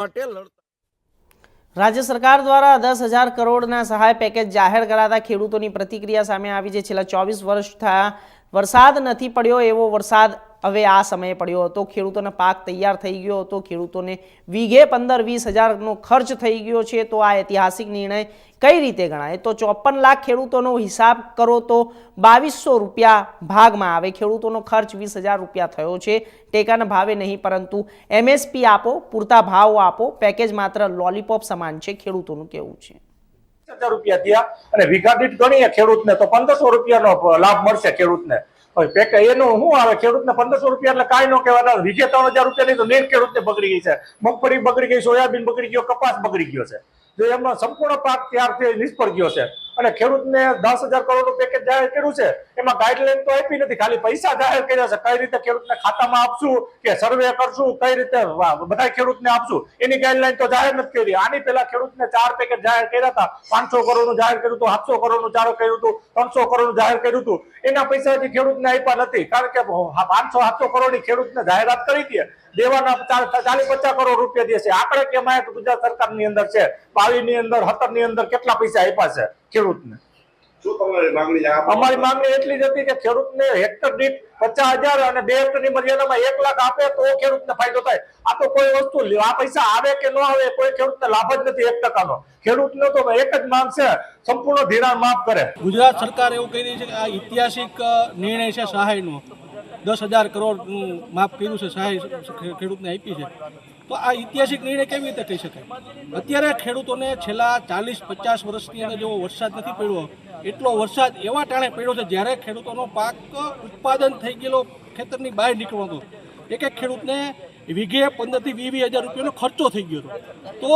માટે લડતા. રાજ્ય સરકાર દ્વારા દસ હજાર કરોડના સહાય પેકેજ જાહેર કરાતા ખેડૂતોની પ્રતિક્રિયા સામે આવી છે છેલ્લા ચોવીસ વર્ષ થયા વરસાદ નથી પડ્યો એવો વરસાદ હવે આ સમયે પડ્યો હતો. ખેડૂતોનો પાક તૈયાર થઈ ગયો હતો. ખેડૂતોને વીઘે પંદર વીસ હજારનો ખર્ચ થઈ ગયો છે. તો આ ઐતિહાસિક નિર્ણય કઈ રીતે ગણાય? તો ચોપન લાખ ખેડૂતોનો હિસાબ કરો તો બાવીસો રૂપિયા ભાગમાં આવે. ખેડૂતોનો ખર્ચ વીસ હજાર રૂપિયા થયો છે. ટેકાના ભાવે નહીં, પરંતુ એમએસપી આપો, પૂરતા ભાવ આપો. પેકેજ માત્ર લોલીપોપ સમાન છે. ખેડૂતોનું કેવું છે? હજાર રૂપિયા થયા અને વીઘા દીઠ ગણીએ ખેડૂતને તો પંદરસો રૂપિયાનો લાભ મળશે ખેડૂતને. પેકે એનું શું આવે? ખેડૂતને પંદરસો રૂપિયા એટલે કાંઈ ન કહેવાના. વીઘે ત્રણ હજાર રૂપિયા નહીં તો નેટ ખેડૂતને બગડી ગઈ છે. મગફળી બગડી ગઈ, સોયાબીન બગડી ગયો, કપાસ બગડી ગયો છે. જો એમનો સંપૂર્ણ પાક તૈયાર નિષ્ફળ ગયો છે. અને ખેડૂતને દસ હજાર કરોડનું પેકેજ જાહેર કર્યું છે, એમાં ગાઈડલાઈન તો આપી નથી. ખાલી પૈસા જાહેર કર્યા છે. કઈ રીતે ખેડૂતને ખાતામાં આપશું, કે સર્વે કરશું, કઈ રીતે બધા ખેડૂતને આપશું? એની ગાઈડલાઈન તો જાહેર નથી કરી. આની પહેલા ખેડૂતને ચાર પેકેજ જાહેર કર્યા હતા. પાંચસો કરોડનું જાહેર કર્યું હતું, સાતસો કરોડનું જાહેર કર્યું હતું, ત્રણસો કરોડનું જાહેર કર્યું હતું. એના પૈસા હજી ખેડૂતને આપ્યા નથી. કારણ કે પાંચસો, સાતસો કરોડની ખેડૂતને જાહેરાત કરી દે દેવાના ચાલીસ પચાસ કરોડ રૂપિયા દે છે. આંકડે કેમ ગુજરાત સરકારની અંદર છે બાવીસ અંદર સત્તર અંદર કેટલા પૈસા આપ્યા છે ખેડૂતને? શું તમારી માંગણી છે? આ અમારી માંગણી એટલી જ હતી કે ખેડૂતને હેક્ટર દીઠ પચાસ હજાર અને બે હેક્ટરની મર્યાદામાં એક લાખ આપે તો ખેડૂતને ફાયદો થાય. આ તો કોઈ વસ્તુ લે- આ પૈસા આવે કે ન આવે કોઈ ખેડૂતને લાભ જ નથી એક ટકાનો. ખેડૂતનો તો એક જ માંગ છે સંપૂર્ણ ધિરાણ માફ કરે. ગુજરાત સરકાર એવું કહી રહી છે કે આ ઐતિહાસિક નિર્ણય છે સહાયનો. દસ હજાર કરોડનું માફ કર્યું છે સહાય ખેડૂતને આપી છે. તો આ ઐતિહાસિક નિર્ણય કેવી રીતે કહી શકાય અત્યારે ખેડૂતોને છેલ્લા ચાલીસ, પચાસ વર્ષની અંદર જેવો વરસાદ નથી પડ્યો, એટલો વરસાદ એવા ટાણે પડ્યો છે જ્યારે ખેડૂતોનો પાક ઉત્પાદન થઈ ગયેલો ખેતરની બહાર નીકળવાનો એક એક ખેડૂતને વીઘે પંદરથી વીસ વીસ હજાર રૂપિયાનો ખર્ચો થઈ ગયો હતો. તો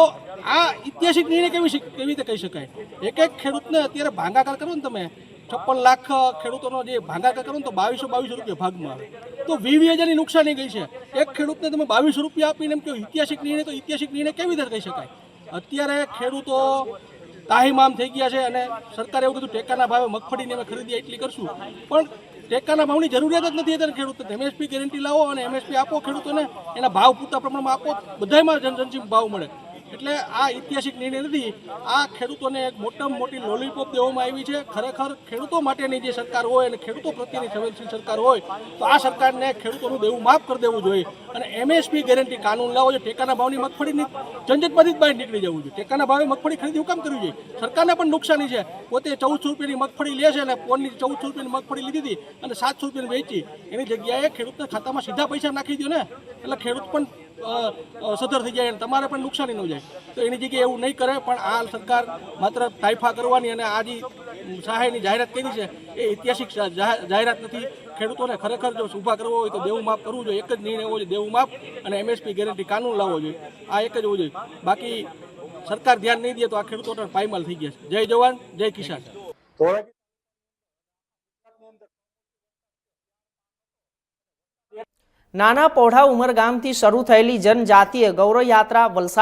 આ ઐતિહાસિક નિર્ણય કેવી કેવી રીતે કહી શકાય? એક એક ખેડૂતને અત્યારે ભાંગાકાર કરો ને તમે. છપ્પન લાખ ખેડૂતોનો જે ભાંગાકાર કરો ને તો બાવીસો બાવીસો રૂપિયા ભાગમાં આવે. તો વીસ હજારની નુકસાની ગઈ છે. એક ખેડૂતને તમે બાવીસો રૂપિયા આપીને એમ કે ઐતિહાસિક નિર્ણય તો ઐતિહાસિક નિર્ણય કેવી રીતે કહી શકાય? અત્યારે ખેડૂતો તાહીમામ થઈ ગયા છે અને સરકારે એવું કીધું, ટેકાના ભાવે મગફળીની અમે ખરીદી એટલી કરશું પણ ટેકાના ભાવની જરૂરિયાત જ નથી અત્યારે ખેડૂતને. એમએસપી ગેરંટી લાવો અને એમએસપી આપો ખેડૂતોને, એના ભાવ પૂરતા પ્રમાણમાં આપો બધામાં જનજનજીવ ભાવ મળે. એટલે આ ઐતિહાસિક નિર્ણય નથી, આ ખેડૂતોને એક મોટામાં મોટી લોલીપોપ દેવામાં આવી છે. ખરેખર ખેડૂતો માટેની જે સરકાર હોય અને ખેડૂતો પ્રત્યેની સંવેદનશીલ સરકાર હોય, તો આ સરકારને ખેડૂતોનું દેવું માફ કરી દેવું જોઈએ અને એમએસપી ગેરંટી કાનૂન લાવો જોઈએ ટેકાના ભાવની મગફળીની ઝંઝટમાંથી જ બહાર નીકળી જવું જોઈએ. ટેકાના ભાવે મગફળી ખરીદી કામ કરવી જોઈએ? સરકારને પણ નુકસાની છે. પોતે ચૌદસો રૂપિયાની મગફળી લે છે અને પોનની ચૌદસો રૂપિયાની મગફળી લીધી હતી અને સાતસો રૂપિયાની વેચી. એની જગ્યાએ ખેડૂતના ખાતામાં સીધા પૈસા નાખી દો ને. એટલે ખેડૂત પણ સધર થઈ જાય અને તમારે પણ નુકસાની ન જાય. તો એની જગ્યાએ એવું નહીં કરે, પણ આ સરકાર માત્ર તાઇફા કરવાની અને આ જે સહાયની જાહેરાત કરી છે, એ ઐતિહાસિક જાહેરાત નથી. ખેડૂતોને ખરેખર જો ઊભા કરવો હોય તો દેવું માફ કરવું જોઈએ. એક જ નિર્ણય હોવો જોઈએ, દેવું માફ અને એમએસપી ગેરંટી કાનૂન લાવવો જોઈએ. આ એક જ હોવું જોઈએ. બાકી સરકાર ધ્યાન નહીં દે તો આ ખેડૂતો પાયમાલ થઈ ગયા છે. જય જવાન, જય કિસાન. નાના પોઢા ઉમરગામથી શરૂ થયેલી જનજાતીય ગૌરવયાત્રા વલસાડ